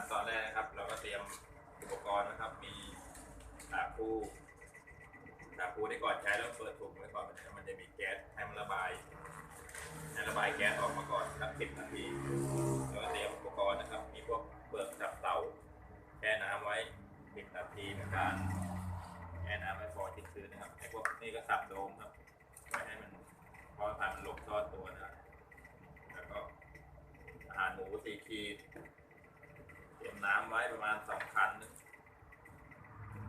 นตอนแรกนะครับ เราก็เตรียมอุปกรณ์นะครับ มีสาคูสาคูที่ก่อนใช้แล้วเปิดถุงไว้ก่อนมันจะมีแก๊สให้มันระบายให้ระบายแก๊สออกมาก่อนสักสิบนาทีแล้วก็เตรียมอุปกรณ์นะครับ มีพวกเปลือกสับเตาแช่น้ำไว้สิบนาทีเหมือนกันแช่น้ำไว้พอทิ้งคืนนะครับไอ้พวกนี้ก็สับโดมครับไว้ให้มันพอผ่านหลบซ่อนตัวนะแล้วก็อาหารหมูสี่ขีด น้ำไว้ประมาณสองคัน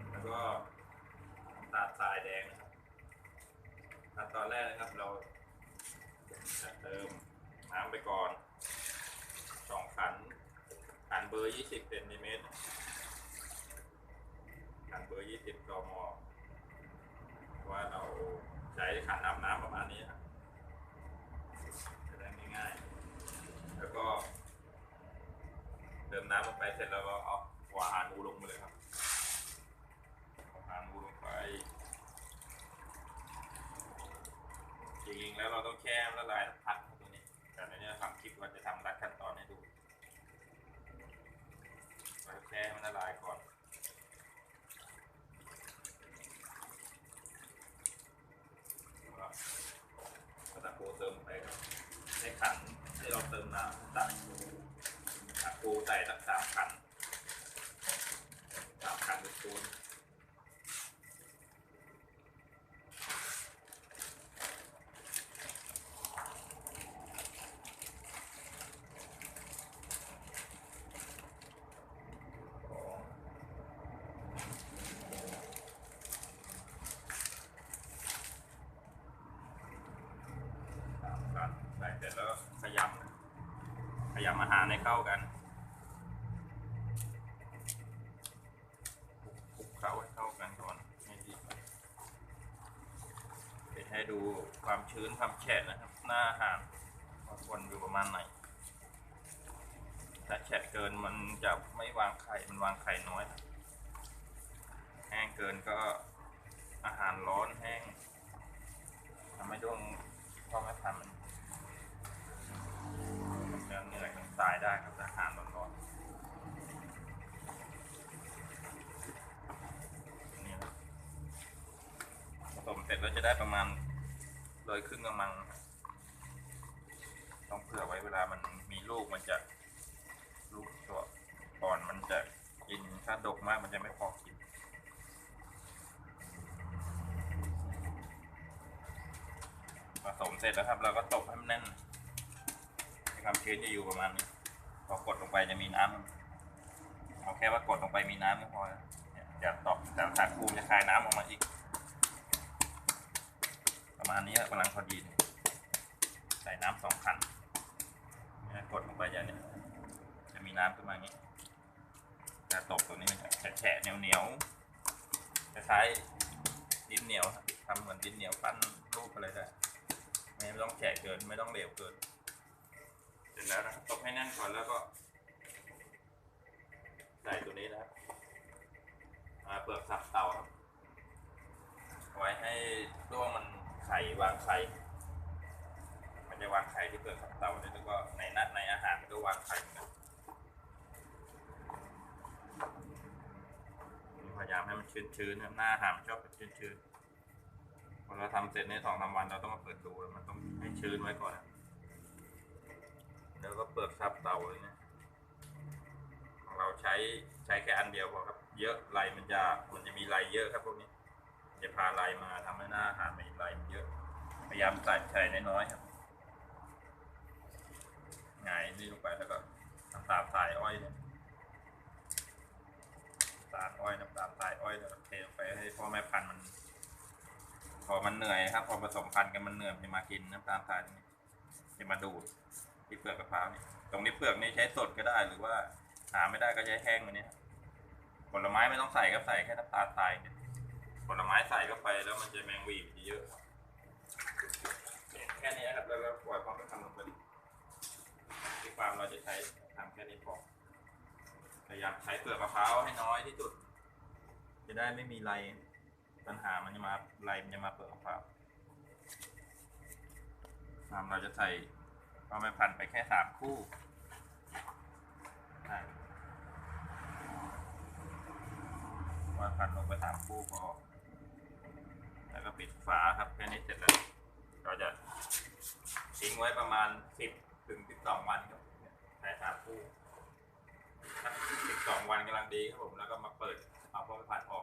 แล้วก็ตาลทรายแดงนะครับขั้นตอนแรกนะครับเราจะเติมน้ำไปก่อนสองขันขันเบอร์ยี่สิบเซนติเมตรขันเบอร์ยี่สิบกมว่าเราใช้ขันน้ำน้ำประมาณนี้ครับจะได้ง่ายๆแล้วก็ เติม น้ำลงไปเสร็จแล้วก็เอาหัวหามูลงมาเลยครับหัวอาหารหมูลงไปจริงๆแล้วเราต้องแช่ละลายน้ำพักตัวนี้แต่ในนี้ทำคลิปว่าจะทำรัดขั้นตอนให้ดูเราแช่มันละลายก่อนแล้วก็กระตะโพเติมไปครับในขันที่เราเติมน้ำตัก อะปูใส่สักสามขันสามขันเป็นปูนสามขันใส่เสร็จแล้วก็ขยำขยำอาหารให้เข้ากันคลุกเคล้าให้เข้ากันก่อนให้ดีเดี๋ยวให้ดูความชื้นความแฉะนะครับ หน้าอาหารว่าควรอยู่ประมาณไหน ถ้าแฉะเกินมันจะไม่วางไข่ มันวางไข่น้อย แห้งเกินก็อาหารร้อนแห้งทำให้ดวงพ่อแม่พันธุ์มันมันจะเหนื่อยมันตายได้ครับถ้าอาหารร้อนๆ นี่ครับผสมเสร็จแล้วจะ ได้ประมาณโดยครึ่งกระมัง ต้องเผื่อไว้เวลามันมีลูกมันจะลูกตัวอ่อนมันจะกินถ้าดกมากมันจะไม่พอกินผสมเสร็จแล้วครับ เราก็ตบให้มันแน่นให้ความชื้นจะอยู่ประมาณนี้พอกดลงไปจะมีน้ำเอาแค่ว่ากดลงไปมีน้ำก็พอแล้วอย่าตอกแต่สาคูจะคายน้ำออกมาอีก ประมาณนี้ครับกำลังพอดีใส่น้ำสองขันกดลงไปอย่างนี้จะมีน้ำขึ้นมาอย่างนี้แต่ตกตัวนี้มันจะแฉะเหนียวๆคล้ายดินเหนียวทำเหมือนดินเหนียวปั้นรูปอะไรได้ไม่ต้องแฉะเกินไม่ต้องเหลวเกินเสร็จแล้วนะตบให้แน่นก่อนแล้วก็ใส่ตัวนี้นะครับอ่าเปลือกสับเตาครับไว้ให้ ไข่วางไข่มันจะวางไข่ที่เปลือกสับเตาเนี่ยแล้วก็ในนัดในอาหารมันก็วางไข่เหมือนกันพยายามให้มันชื้นๆนะหน้าอาหารมันชอบเป็นชื้นๆพอเราทำเสร็จในสองสามวันเราต้องมาเปิดดูแล้วมันต้องให้ชื้นไว้ก่อนแล้วก็เปลือกสับเตาเลยเนี่ยเราใช้ใช้แค่อันเดียวพอครับ เยอะลายมันจะมันจะมีลายเยอะครับพวกนี้ จะพาลายมาทำให้หน้าอาหารมีลายมันเยอะ พยายามใส่ใส่น้อยๆครับหงายนี่ลงไปแล้วก็น้ำตาลทรายอ้อยเนี่ยน้ำตาลอ้อยน้ำตาลทรายอ้อยแล้วเทลงไปให้พ่อแม่พันธุ์มัน พอมันเหนื่อยครับ พอผสมพันธุ์กันมันเหนื่อยมันจะมากินน้ำตาลทรายนี้จะมาดูดที่เปลือกมะเพราวนี่ยตรงนี้เปลือกนี่ใช้สดก็ได้หรือว่าหาไม่ได้ก็ใช้แห้งมันนี้ผลไม้ไม่ต้องใส่ก็ใส่แค่น้ำตาลทรายเนี่ย ผลไม้ใส่เข้าไปแล้วมันจะแมงวีมันจะเยอะครับแค่นี้นะครับแล้วก็ปล่อยความเป็นธรรมลงไปที่ฟาร์มเราจะใช้ทำแค่นี้พอพยายามใช้เปลือกมะพร้าวให้น้อยที่สุด จะได้ไม่มีไรปัญหามันจะมาไรมันจะมาเปลือกมะพร้าวฟาร์มเราจะใส่พ่อแม่พันไปแค่สามคู่ใช่พันลงไปสามคู่พอ แล้วก็ปิดฝาครับแค่นี้เสร็จแล้วเราจะทิ้งไว้ประมาณสิบถึงสิบสองวันครับใช้สามคู่สิบสองวันกำลังดีครับผมแล้วก็มาเปิดเอาพวกรถออก